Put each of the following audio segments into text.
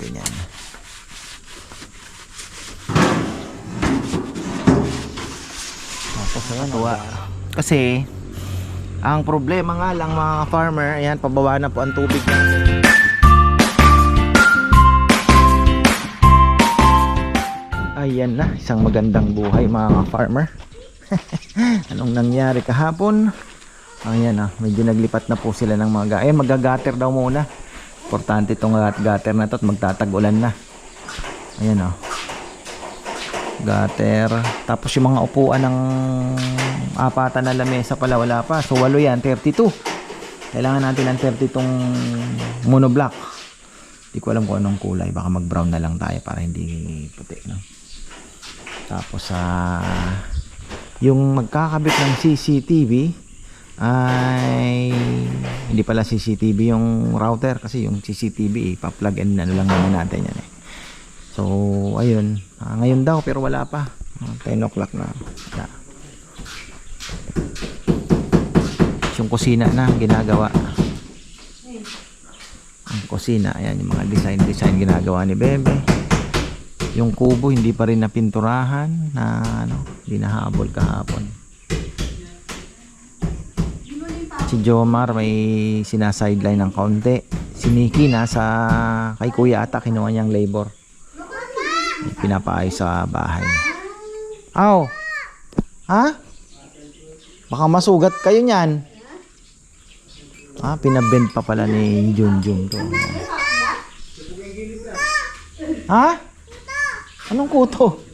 natin yan. Tapos ayan, tuwa. Kasi, ang problema nga lang mga farmer, ayan, pababa na po ang tubig natin. Ayan na, isang magandang buhay mga farmer. Anong nangyari kahapon? Ayan ah, medyo naglipat na po sila ng mga ga- Ayan, magagater daw muna. Importante itong gutter na to at magtatag-ulan na. Ayan ah. Gutter. Tapos yung mga upuan ng apatan na lamesa pala wala pa. So walo yan, 32. Kailangan natin ng 30 itong monoblock. Hindi ko alam kung anong kulay. Baka mag-brown na lang tayo para hindi puti. No? Tapos sa yung magkakabit ng CCTV ay hindi pala CCTV yung router kasi yung CCTV ipa-plug in na lang naman natin yan eh. So ayun, Ah, ngayon daw pero wala pa. Ah, 10 o'clock na. Wala. Yung kusina na ginagawa. Ang kusina, ayan yung mga design design ginagawa ni Bebe. Yung kubo hindi pa rin napinturahan na ano, hindi nahabol kahapon. Si Jomar may sinasideline ng kaunti. Si Nikki nasa kay Kuya ata kinuha niyang labor. Pinapaayos sa bahay. Aw. Ha? Baka masugat kayo niyan. Ah, pinabend pa pala ni Junjun to. Ha? Anong kuto?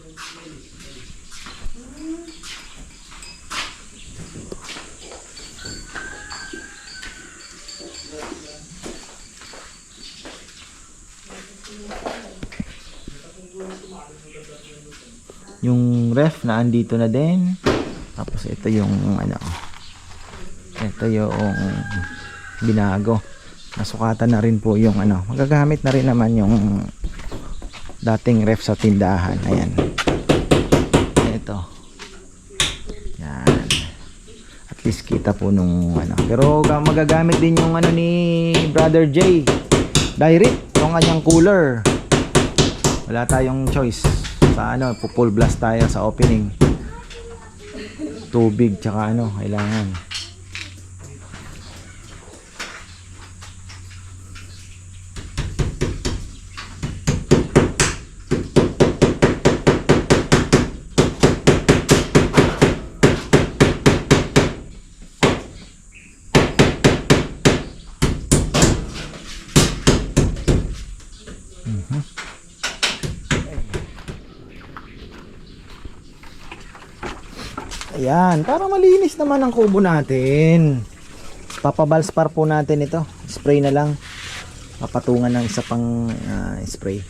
Yung ref na andito na din. Tapos ito yung ano. Ito yung binago. Nasukatan na rin po yung ano. Magagamit na rin naman yung dating ref sa tindahan. Ayan. Ito. Yan. At least kita po nung ano. Pero ga- magagamit din yung ano ni Brother J. Direct. Yung kanyang cooler. Wala tayong choice. Sa ano, full blast tayo sa opening. Tubig tsaka ano, kailangan. Ayan, para malinis naman ang kubo natin. Papabalspar po natin ito. Spray na lang. Papatungan ng isa pang ah, spray.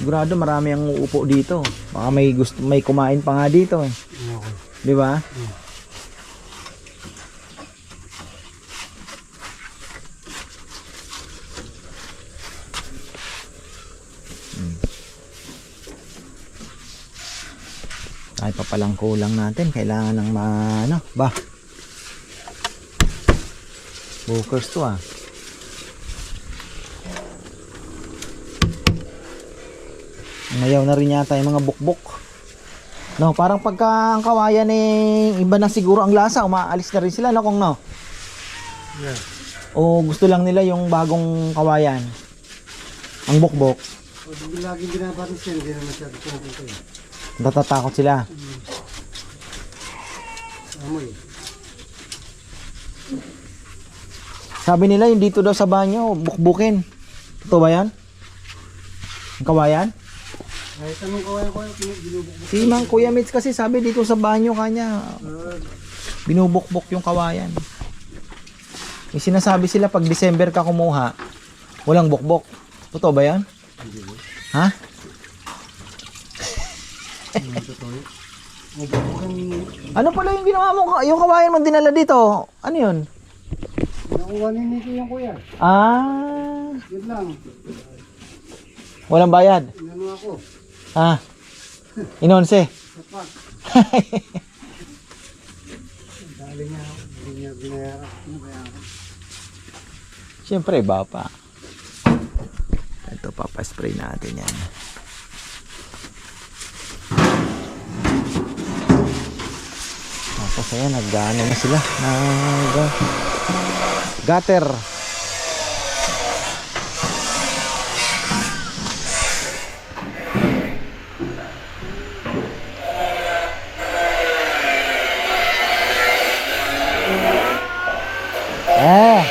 Sigurado marami ang uupo dito. Baka may gusto may kumain pa nga dito eh. Di ba? Ay pa palang kulang natin. Kailangan ng ano, ba? Bookers to ah. Mayaw na rin yata yung mga bukbok. No, parang pagka ang kawayan eh, iba na siguro ang lasa, umaalis na rin sila no kung no. Yeah. O gusto lang nila yung bagong kawayan. Ang bukbok. O, di laging binabatis yan, hindi na masyado. Natatakot sila. Sabi nila yung dito daw sa banyo, bukbukin. Totoo ba yan? Ang kawayan? Kahit anong kawayan ko, binubukbuk. Si Mang Kuya Mitz kasi sabi dito sa banyo kanya, binubukbok yung kawayan. May sinasabi sila pag December ka kumuha, walang bukbok. Totoo ba yan? Ha? Ano Ano pala yung ginawa mo? Yung kawayan mo dinala dito? Ano yun? nakuha ni Nico yung kuya. Ah, Yun lang, walang bayad. inano ako. Ah, inonse. Sapat. Dali niya ako. niya binayaran. Binayaran. Siyempre, iba pa. Ito, papaspray natin yan. Tapos ayan, naggaano na sila. Nag... Gutter. Eh.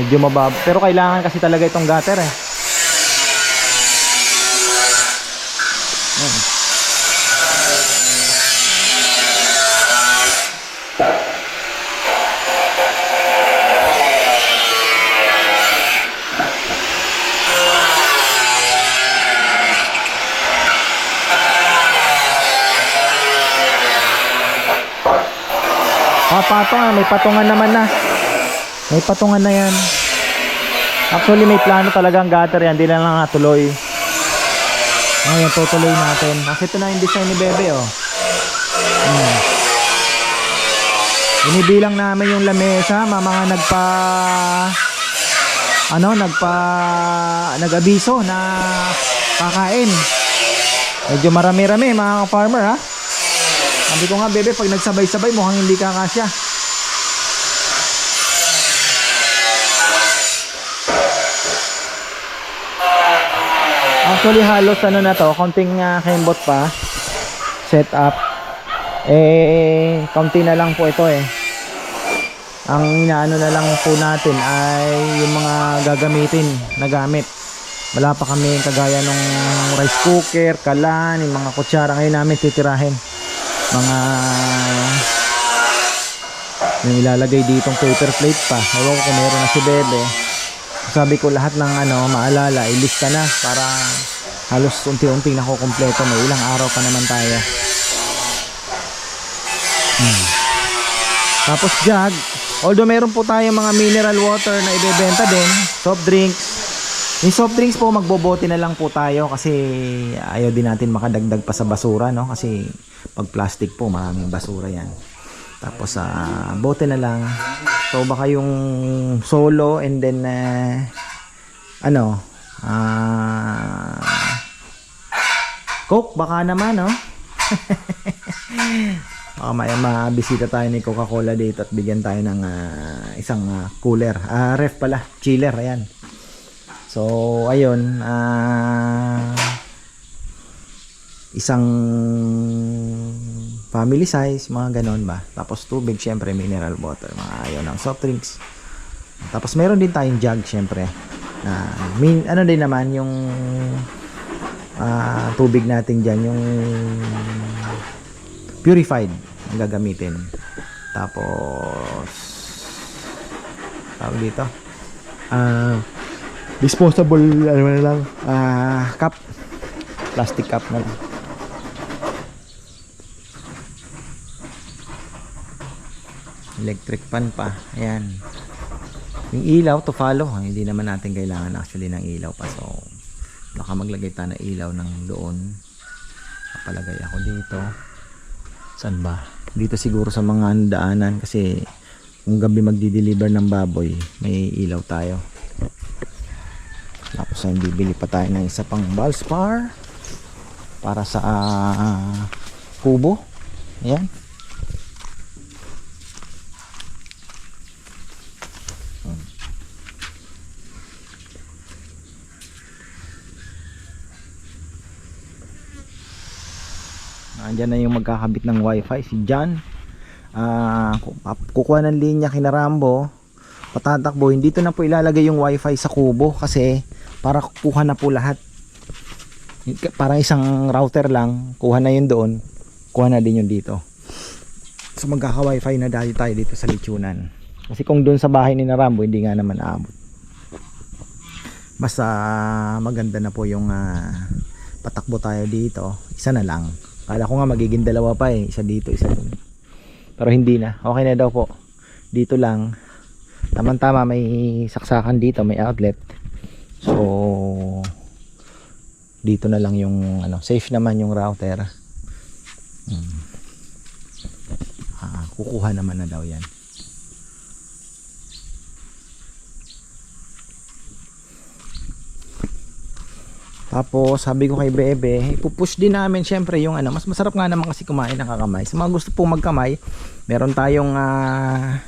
Medyo mabab. Pero kailangan kasi talaga itong gutter eh. Ayan. Ah, patong. May patungan naman na. May patungan na yan. Actually, may plano talaga ang gutter yan. Hindi na lang natuloy. Ngayon, tutuloy natin. Ito na yung design ni Bebe, oh. Hmm. Inibilang namin yung lamesa, mga nagpa ano, nagpa nag-abiso na kakain. Medyo marami-rami mga farmer ha. Sabi ko nga bebe, pag nagsabay-sabay mukhang hindi kakasya. Actually halos ano na to, konting uh, kembot pa. Set up. Eh, kaunti na lang po ito eh. Ang inaano na lang po natin ay yung mga gagamitin na gamit. Wala pa kami kagaya ng rice cooker, kalan, yung mga kutsara ngayon namin titirahin. Mga yung ilalagay ditong paper plate pa. Ewan ko kung meron na si Bebe. Sabi ko lahat ng ano maalala, ilista na para halos unti-unti na kukumpleto. May ilang araw pa naman tayo. Hmm. Tapos jug, although meron po tayong mga mineral water na ibebenta din, soft drinks. Yung soft drinks po magbobote na lang po tayo kasi ayaw din natin makadagdag pa sa basura no kasi pag plastic po maraming basura yan. Tapos sa bote na lang. So baka yung solo and then uh, ano ah Coke baka naman no. Baka may mabisita tayo ni Coca-Cola dito at bigyan tayo ng ah, isang ah, cooler. Ah, ref pala, chiller, ayan. So, ayun, ah isang family size, mga ganon ba. Tapos tubig, syempre mineral water, mga ayaw ng soft drinks. Tapos meron din tayong jug, syempre. Na, min, ano din naman yung ah, tubig natin dyan, yung purified ang gagamitin. Tapos tawag dito. Ah disposable ano na lang ah cup plastic cup na lang. Electric pan pa. Ayan. Yung ilaw to follow. Hindi naman natin kailangan actually ng ilaw pa. So, baka maglagay tayo ng ilaw ng doon. Kapalagay ako dito. Saan ba? Dito siguro sa mga daanan kasi kung gabi magdi-deliver ng baboy, may ilaw tayo. Ay bibili pa tayo ng isa pang Valspar para sa ah, kubo. Ayan. Andyan na yung magkakabit ng wifi si John. Pap- kukuha ng linya kina Rambo. Patatakbo, dito na po ilalagay yung wifi sa kubo kasi para kuha na po lahat. Parang isang router lang, kuha na yun doon, kuha na din yun dito. So magkaka-wifi na dahil tayo dito sa Lichunan. Kasi kung doon sa bahay ni na Rambo, hindi nga naman aabot. Basta maganda na po yung ah, patakbo tayo dito. Isa na lang. Kala ko nga magiging dalawa pa eh. Isa dito, isa dun. Pero hindi na. Okay na daw po. Dito lang. Tama-tama may saksakan dito, may outlet. So dito na lang yung ano, safe naman yung router. Hmm. kukuha naman na daw yan. Tapos sabi ko kay Bebe, ipupush din namin syempre yung ano, mas masarap nga naman kasi kumain ng kakamay. Sa mga gusto pong magkamay, meron tayong ah,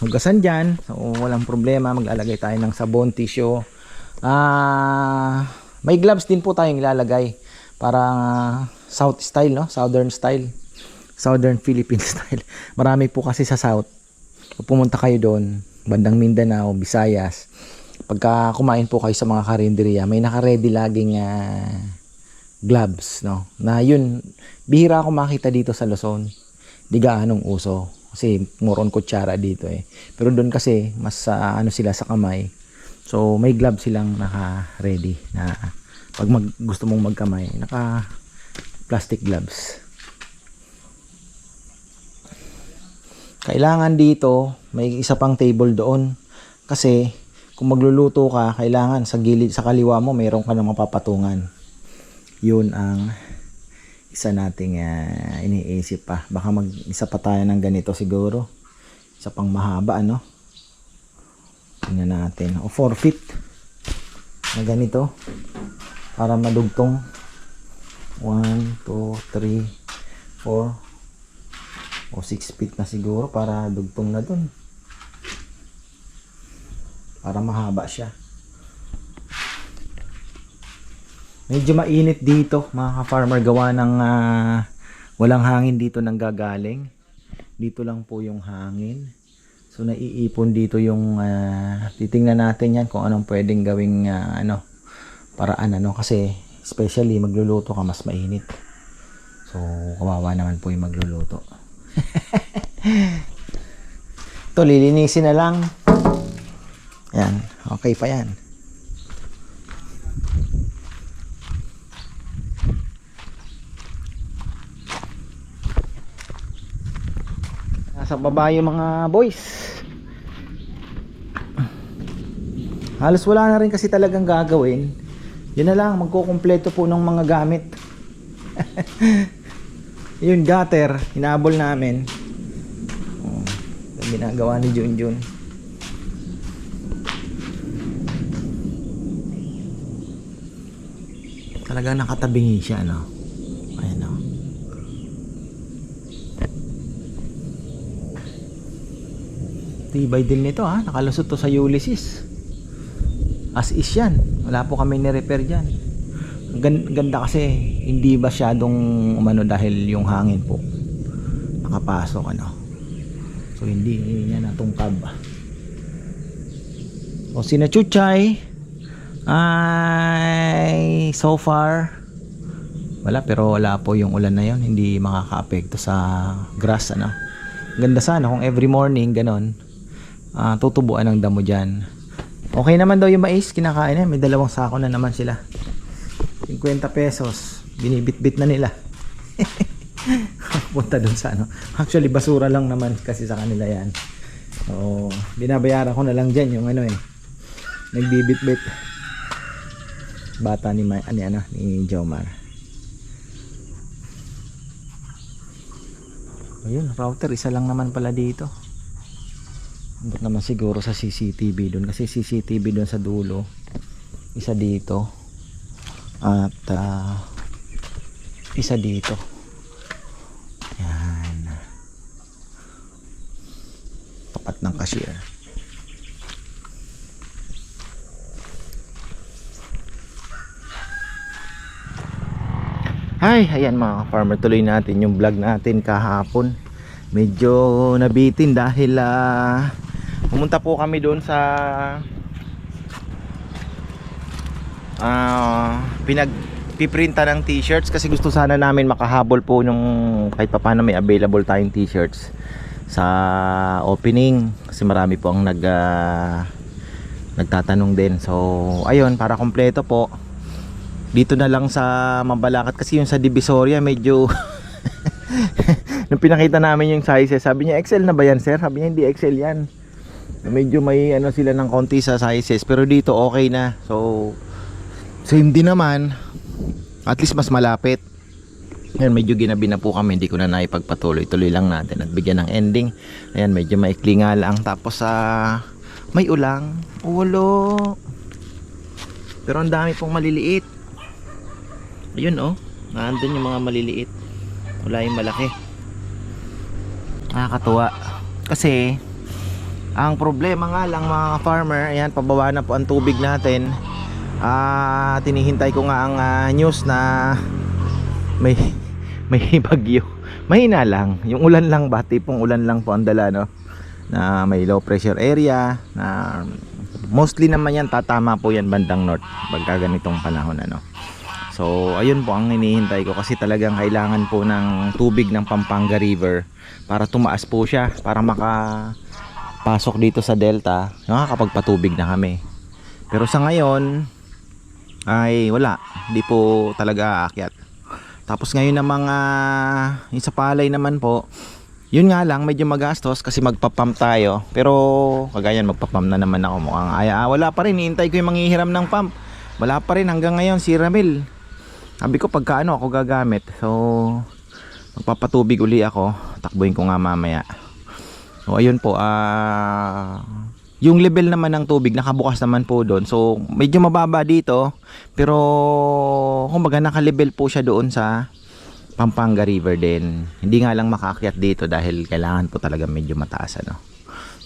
hugasan dyan. So walang problema, maglalagay tayo ng sabon, tissue. Ah, may gloves din po tayong ilalagay para south style, no? Southern style. Southern Philippine style. Marami po kasi sa south. Kung pumunta kayo doon, bandang Mindanao, Visayas, pagka kumain po kayo sa mga karinderya, may naka-ready laging ah, gloves, no? Na yun, bihira ako makita dito sa Luzon. Di gaanong uso. Kasi more on kutsara dito eh. Pero doon kasi, mas ah, ano sila sa kamay. So, may gloves silang naka-ready na pag mag, gusto mong magkamay, naka plastic gloves. Kailangan dito, may isa pang table doon. Kasi, kung magluluto ka, kailangan sa gilid, sa kaliwa mo, mayroon ka ng mapapatungan. Yun ang isa nating ah, iniisip pa. Baka mag isa pa tayo ng ganito siguro. Isa pang mahaba, ano? Tingnan natin. O 4 feet na ganito. Para madugtong. 1, 2, 3, 4, o 6 feet na siguro para dugtong na dun. Para mahaba siya. Medyo mainit dito mga ka-farmer gawa ng ah, walang hangin dito nang gagaling. Dito lang po yung hangin. So naiipon dito yung ah, titingnan natin yan kung anong pwedeng gawing ah, ano paraan ano kasi especially magluluto ka mas mainit. So kawawa naman po yung magluluto. Ito lilinisin na lang. Yan, okay pa yan. Nasa baba yung mga boys. Halos wala na rin kasi talagang gagawin. Yun na lang, magkukumpleto po ng mga gamit. yun, gutter, hinabol namin. Oh, ginagawa ni Junjun. Talagang nakatabingi siya, no? Ayan, no? Tibay din nito ha, nakalusot to sa Ulysses. As is yan, wala po kami ni-repair dyan. Ganda kasi, hindi masyadong umano dahil yung hangin po. Nakapasok ano. So hindi niya natungkab. O sina Chuchay ay so far wala pero wala po yung ulan na yon hindi makakaapekto sa grass ano ganda sana kung every morning ganon ah, tutubuan ng damo dyan. Okay naman daw yung mais kinakain na. May dalawang sako na naman sila. 50 pesos. Binibitbit na nila. Punta dun sa ano. Actually basura lang naman kasi sa kanila yan. So binabayaran ko na lang dyan yung ano eh. Nagbibitbit. Bata ni Ma, ani ano ni Jomar. Ayun router isa lang naman pala dito Andun naman siguro sa CCTV doon kasi CCTV doon sa dulo isa dito at ah, isa dito. Yan. Tapat ng cashier. Ay, ayan mga farmer tuloy natin yung vlog natin kahapon. Medyo nabitin dahil ah, pumunta po kami doon sa ah pinag piprinta ng t-shirts kasi gusto sana namin makahabol po nung kahit pa paano may available tayong t-shirts sa opening. Kasi marami po ang nag ah, nagtatanong din. So, ayun, para kompleto po. Dito na lang sa Mabalacat kasi yung sa Divisoria medyo nung pinakita namin yung sizes sabi niya XL na ba yan sir? Sabi niya hindi XL yan medyo may ano sila ng konti sa sizes pero dito okay na so same din naman at least mas malapit Ngayon, medyo ginabi na po kami, hindi ko na naipagpatuloy. Tuloy lang natin at bigyan ng ending. Ayan, medyo maikli nga lang. Tapos sa may ulang. Ulo. Pero ang dami pong maliliit. Ayun oh. Nandun yung mga maliliit. Wala yung malaki. Nakakatuwa. Kasi, ang problema nga lang mga farmer, ayan, pababa na po ang tubig natin. Ah, tinihintay ko nga ang ah, news na may may bagyo. Mahina lang. Yung ulan lang ba? Tipong ulan lang po ang dala, no? Na may low pressure area. Na mostly naman yan, tatama po yan bandang north. Pagka ganitong panahon, ano? So, ayun po ang hinihintay ko kasi talagang kailangan po ng tubig ng Pampanga River para tumaas po siya, para maka pasok dito sa delta, nakakapagpatubig na kami. Pero sa ngayon, ay wala, hindi po talaga aakyat. Tapos ngayon ng mga yung naman po, yun nga lang medyo magastos kasi magpapump tayo. Pero kagayan magpapump na naman ako mukhang ay ah, wala pa rin, hihintay ko yung manghihiram ng pump. Wala pa rin hanggang ngayon si Ramil. Sabi ko pagka ano ako gagamit. So magpapatubig uli ako. Takbuhin ko nga mamaya. So ayun po ah yung level naman ng tubig nakabukas naman po doon. So medyo mababa dito pero kumbaga naka-level po siya doon sa Pampanga River din. Hindi nga lang makaakyat dito dahil kailangan po talaga medyo mataas ano.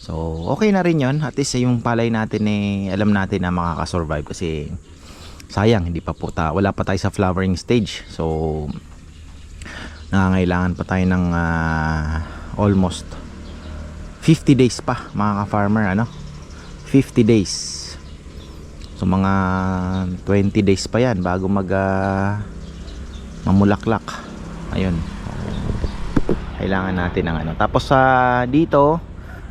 So okay na rin 'yon. At least yung palay natin eh alam natin na makaka-survive kasi sayang hindi pa po ta wala pa tayo sa flowering stage. So nangangailangan pa tayo ng ah, almost 50 days pa mga ka-farmer ano? 50 days. So mga 20 days pa yan bago mag ah, mamulaklak. Ayun. Kailangan natin ng ano. Tapos sa dito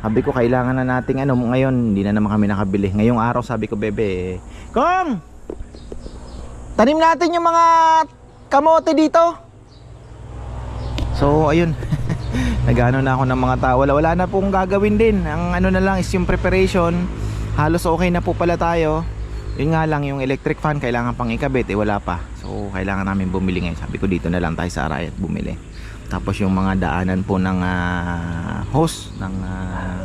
sabi ko kailangan na nating ano ngayon hindi na naman kami nakabili. Ngayong araw sabi ko bebe Kong! Tanim natin yung mga kamote dito. So ayun nagano na ako ng mga tao. Wala, wala na pong gagawin din. Ang ano na lang is yung preparation. Halos okay na po pala tayo. Yun nga lang yung electric fan kailangan pang ikabit eh wala pa. So kailangan namin bumili ngayon. Sabi ko dito na lang tayo sa Arayat bumili. Tapos yung mga daanan po ng ah, hose ng ah,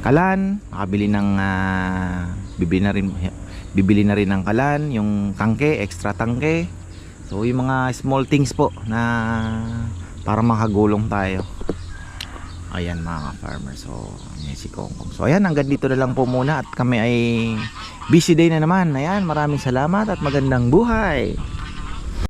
kalan makabili ng ah, bibili na rin bibili na rin ng kalan yung tangke extra tangke. So yung mga small things po na para makagulong tayo. Ayan mga farmer so yan si Kongkong. So ayan hanggang dito na lang po muna. At kami ay busy day na naman. Ayan maraming salamat at magandang buhay